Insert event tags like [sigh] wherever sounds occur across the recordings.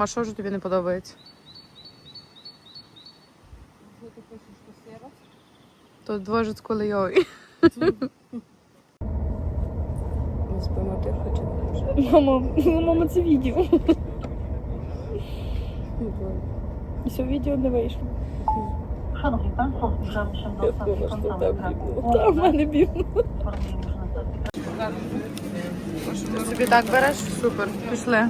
Рома, що ж тобі не подобається? То двожець колейовий. Ми спимо тихо чи не Мама, ну, мама, це відео. Все відео не вийшло. Та в мене Ти собі так береш? Супер. Пішли.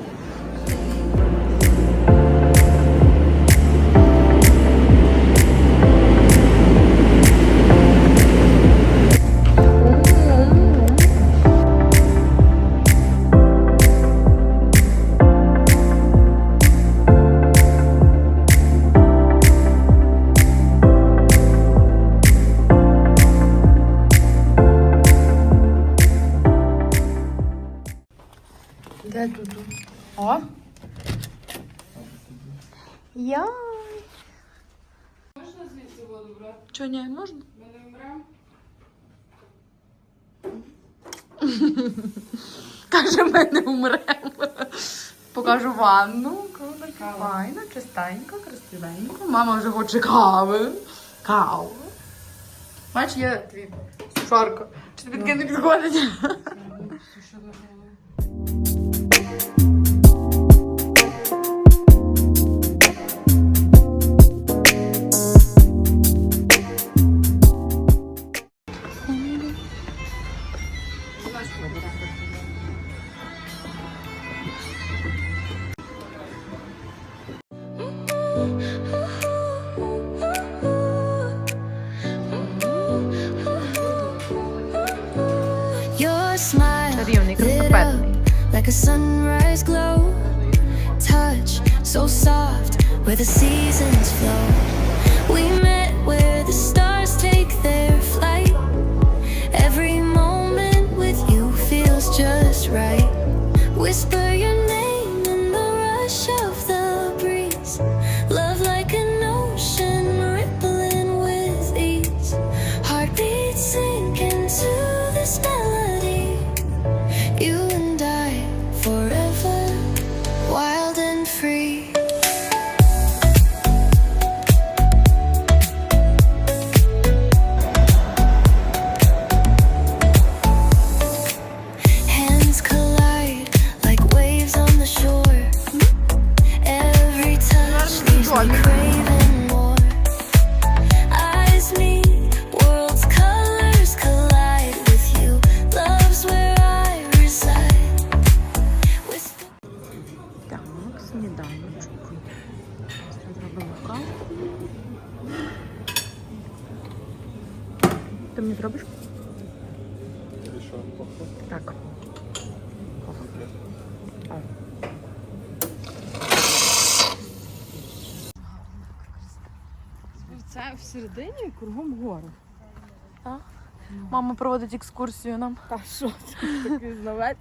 Де тут? О! Яй! Можна звідси воду брати? Чого ні, можна? Ми не вмремо. Каже, ми не вмремо. Покажу ванну. Така файна, чистенька, красивенька. Мама вже хоче кави. Каву. Бач, є твій сушарка. Чи тобі таке не підходить? Your where the seasons flow. We met where the stars Це всередині кругом гори. Мама проводить екскурсію нам. Та що ти такий знавець?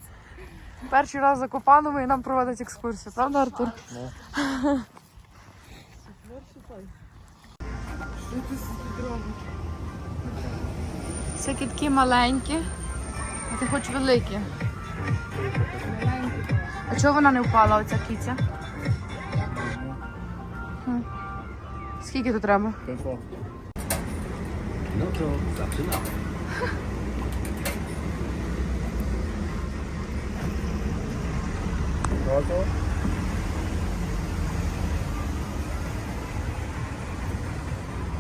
Перший раз закопануємо і нам проводить екскурсію, правда, Артур? Всякі такі маленькі, а ти хоч великі. А чого вона не впала, оця киця? Скільки тут треба? No to zaczynamy.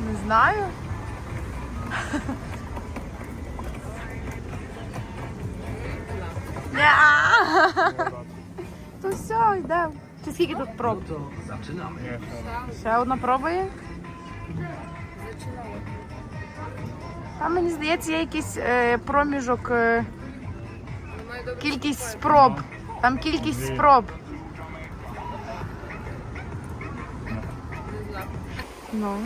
Не знаю. [laughs] То все, йдемо. Чи скільки тут проб? Zaczynamy. Ще одна проба є? Там, мені здається, є якийсь е, проміжок. Е, кількість спроб. Там кількість спроб. Ну.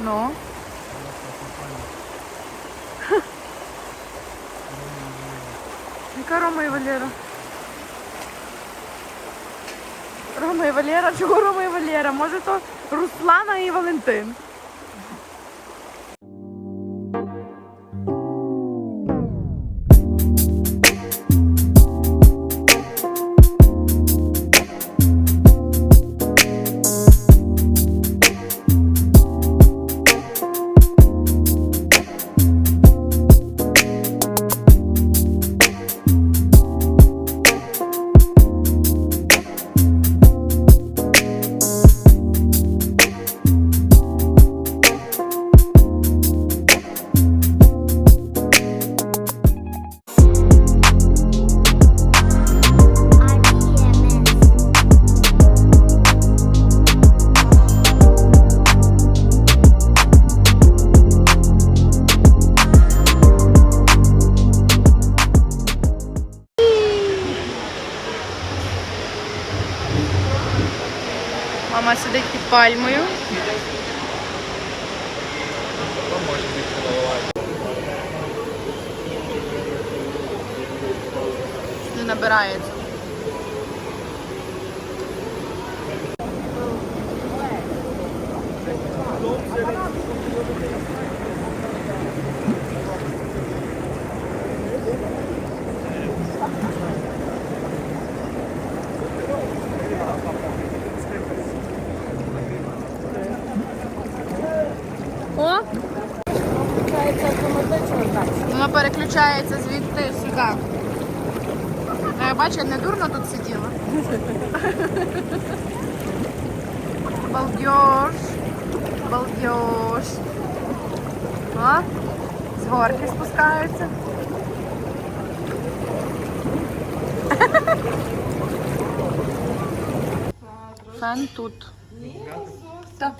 Ну. Яка Рома і Валера? Рома і Валера? Чого Рома і Валера? Може то Руслана і Валентин? Пальмою. Не набирається. О! Воно звідти сюди. Е, Бачу, я не дурно тут сиділа. Балдеж. Балдеж. З горки спускаються. Фен тут. Так.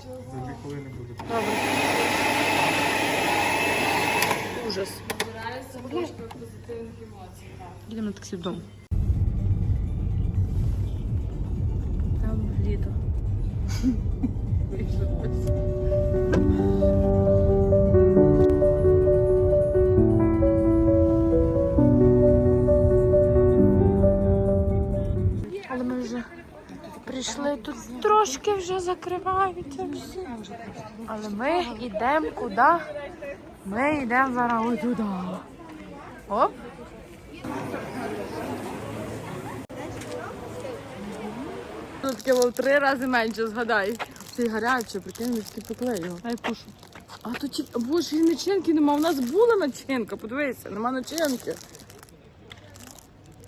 Ужас. Їдемо на таксі вдома. Там літо. Але ми вже прийшли тут трошки вже закриваються всі. Але ми йдемо куди? Ми йдемо зараз туди. Оп. Тут таке в три рази менше, згадай. Це гаряче, прикинь, ж ти пекли його. Ай пушу. А тут ті... Боже, і начинки нема. У нас була начинка, подивися, нема начинки.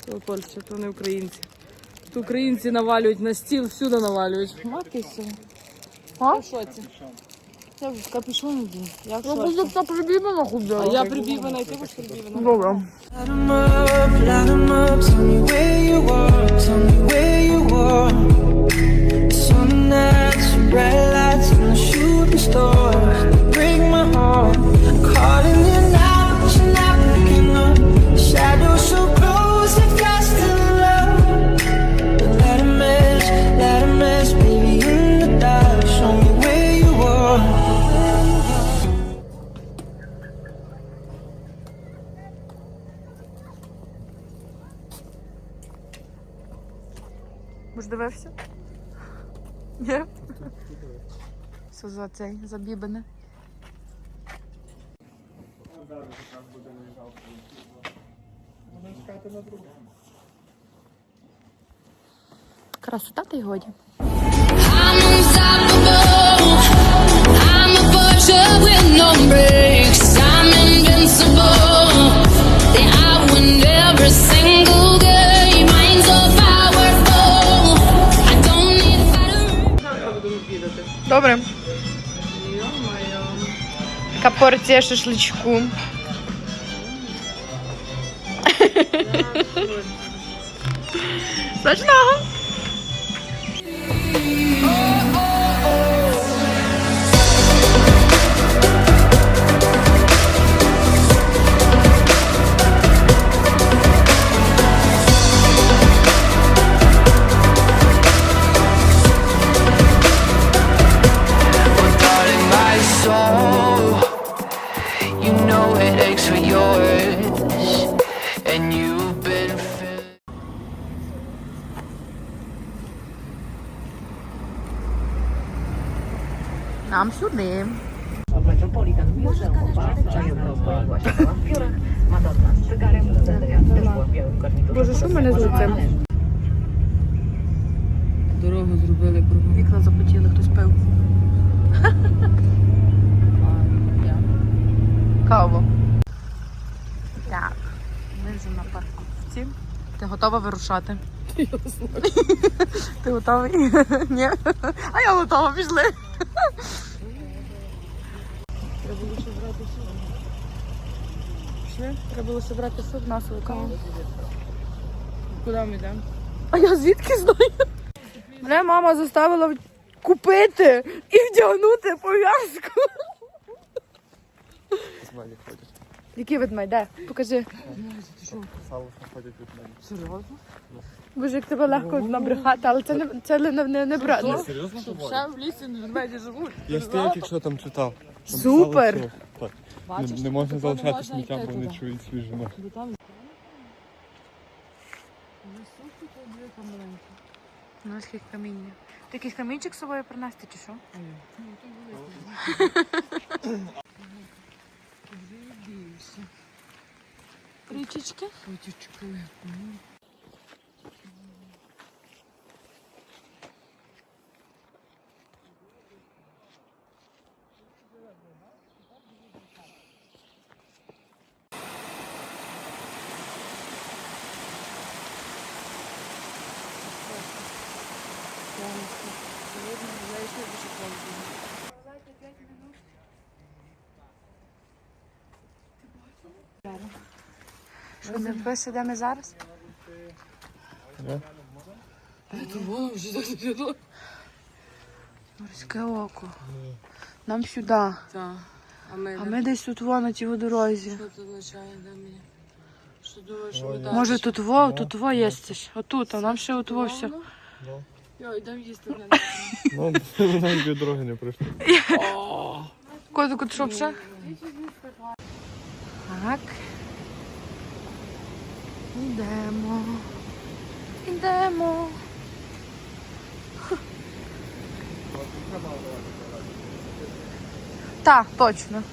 Це Польща, то не українці. Тут українці навалюють на стіл, всюди навалюють. Мати все. А? Що це? Я в капюшон іду. Я в Ну, шорті. буде та прибіблена худела. А я прибівана, і ти будеш прибівана. Добре. Light 'em up, light 'em up. Tell me where you are, tell me where you are. Some nights, bright lights, and the shooting stars they break my heart. Calling you now, but you're not picking up. Shadows so Ми ж дивився? Ні? Що за цей, за бібене? Красота та й годі. I'm a fortune with no brakes. I'm invincible. Добре. Така порція шашличку. Смачного! Нам сюди. Боже, що в мене з лицем? Дорогу зробили кругом. Вікна запотіли, хтось пив. Каву. Так, ми вже на парковці. Ти готова вирушати? Ти готовий? Ні? А я готова, пішли. Пішли? Треба було зібрати суп на каву. Куди ми йдемо? А я звідки знаю? Мене мама заставила купити і вдягнути пов'язку. Який ведмедь? Де? Покажи. Серйозно? Боже, як тебе легко набрехати, але це не це не, не, не брати. Серйозно Щоб говорю? ще в лісі ведмеді живуть. Я стільки якщо там читав. Там Супер! писали, що, так, Бачиш, Не, не можна тепер залишати можна сміття, йти бо вони туди. чують свіжину. Бо там... Високі каміння. Ти якийсь камінчик з собою принести чи що? Ну, то великі. Більше. Річечки. Потічки. Що не пише, де ми зараз? Воно вже так виглядало. Морське око. Нам сюди. Так. А ми, А ми десь тут во на тій дорозі. Що це означає для мене? Що думаєш, що ми далі? Може тут во, тут во їстиш. Отут, а нам ще от во все. Ну. Йо, йдемо їсти на Ну, [laughs] навіть дві дороги не пройшли. Котику, ти що вже? Так. Йдемо. Йдемо. Так, точно.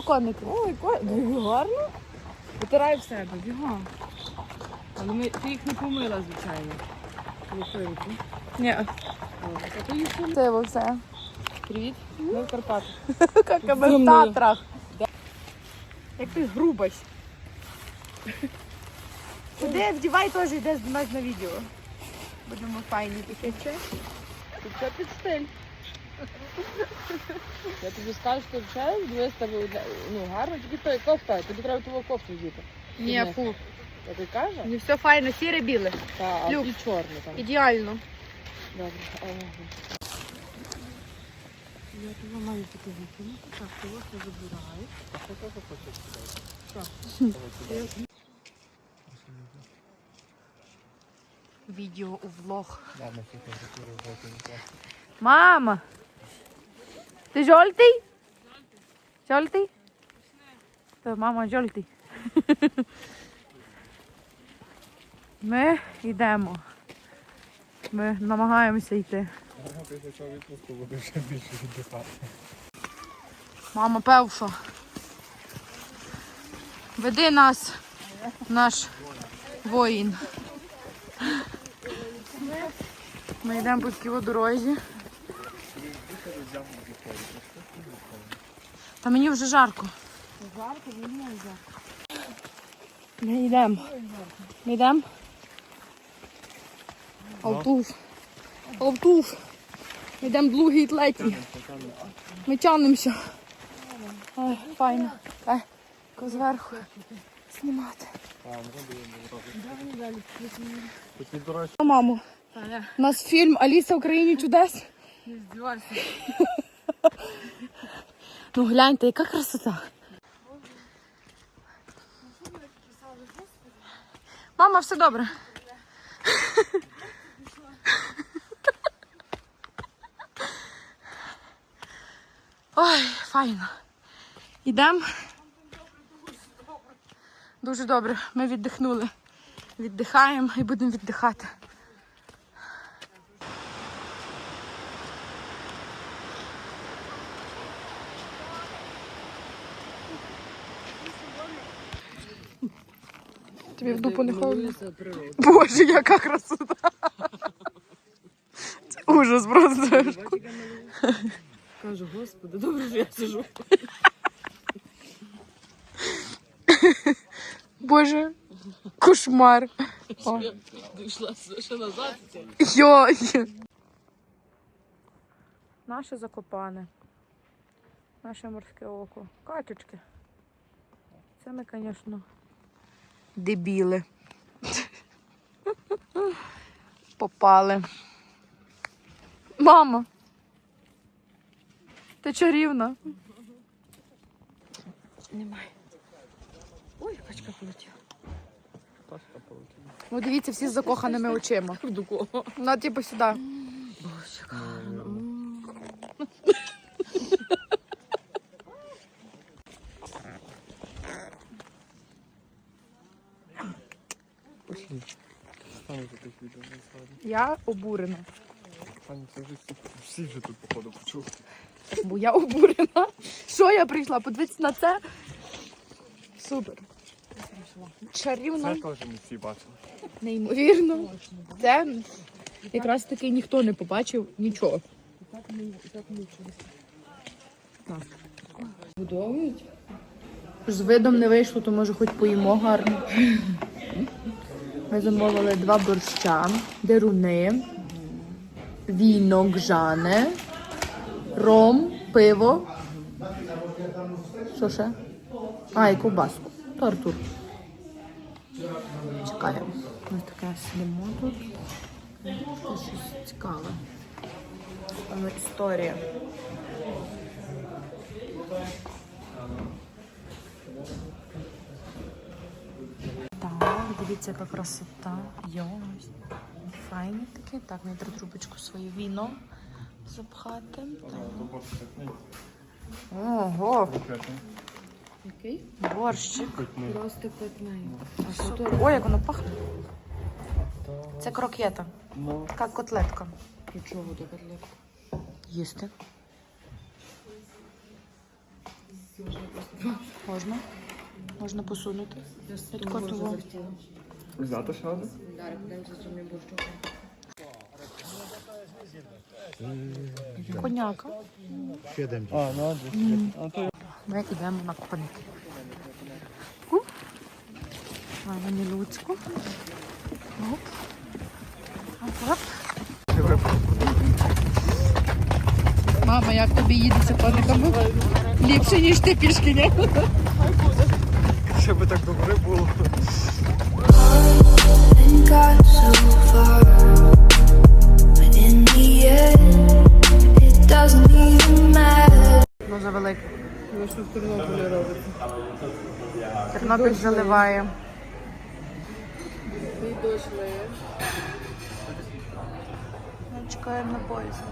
Во. Ой, ко- ну, гарно. Витирай в себе, бігом. Але ми, ти їх не помила, звичайно. Лупинку. Ні, А то їх помила. це во все. Привіт. Ми в Карпатах. [laughs] Як ми в Татрах. Як ти грубась. Куди вдівай теж йде знімати на відео. Будемо файні таке. Тут все під стиль. Я тобі скажу, що тебе одне- ну, гарно, тільки той кофта, тобі треба твою кофту взяти. Ні, фу. Я ти каже? Не все файно, сіре біле. Та, а Люк. і чорне там. Ідеально. Добре. Ага. Я тебе маю таке викинути. Так, ти ось не забирай. Відео у влог. Мама! Ти жовтий? Жовтий? То мама жовтий. [laughs] Ми йдемо. Ми намагаємося йти. Мама певша. Веди нас, наш воїн. Ми йдемо по такій дорозі. Та мені вже жарко. Жарко, мені не жарко. Ми йдемо. Ми йдемо. Алтуф. Алтуф. Ми йдемо другий третій. Ми тягнемося. Ой, файно. Дай, зверху знімати. Дорожчі. Маму, у нас фільм Аліса в країні чудес. Не здівайся. [laughs] Ну гляньте, яка красота. Мама, все добре. Ой, файно. Ідемо. Дуже добре. Ми віддихнули. Віддихаємо і будемо віддихати. Тобі в дупу не холодно? Боже, яка красота! Це ужас просто. Кажу, господи, добре, що я сижу. Боже, кошмар. Дійшла ще назад. Йой. Наше закопане. Наше морське око. Качечки. Це ми, звісно, дебіли. Попали. Мама. Ти чарівна. Немає. Ой, качка полетіла. Ну, дивіться, всі з закоханими очима. До кого? Ну, типу, сюди. Боже, гарно. Пошли. Стану за тих відео не згадую. Я обурена. Пані, це вже всі, всі вже тут походу почули. Бо я обурена. Що я прийшла? Подивіться на це. Супер. Чарівно, Це теж не всі бачили. неймовірно. Це якраз таки ніхто не побачив нічого. Будовують? З видом не вийшло, то може хоч поїмо гарно. Ми замовили два борща, деруни, віно гжане, ром, пиво. Що ще? А, і ковбаску. То Артур. Чекаємо. Ми таке сидимо тут. Щось цікаве. Там історія. Так, дивіться, яка красота. Йомось. Файні такі. Так, треба трубочку своє віно запхати. Ого, Який? борщик. Просто питний. Ой, як воно пахне. Це крокета. Ну, Така котлетка. До чого до котлетки? Їсти. Можна? Можна посунути. Тако того. взяти ще один? Дарик. Коняка. А, ну. А то Ми йдемо на коники. Оп. Маємо Луцьку. Оп. Оп. Мама, як тобі їдеться кониками? Ліпше, ніж ти пішки, ні? Ще би так добре було. even matter. Ну. Ви що в Тернополі робите? Тернопіль заливає. І дощ лиє. Чекаємо на поїзд.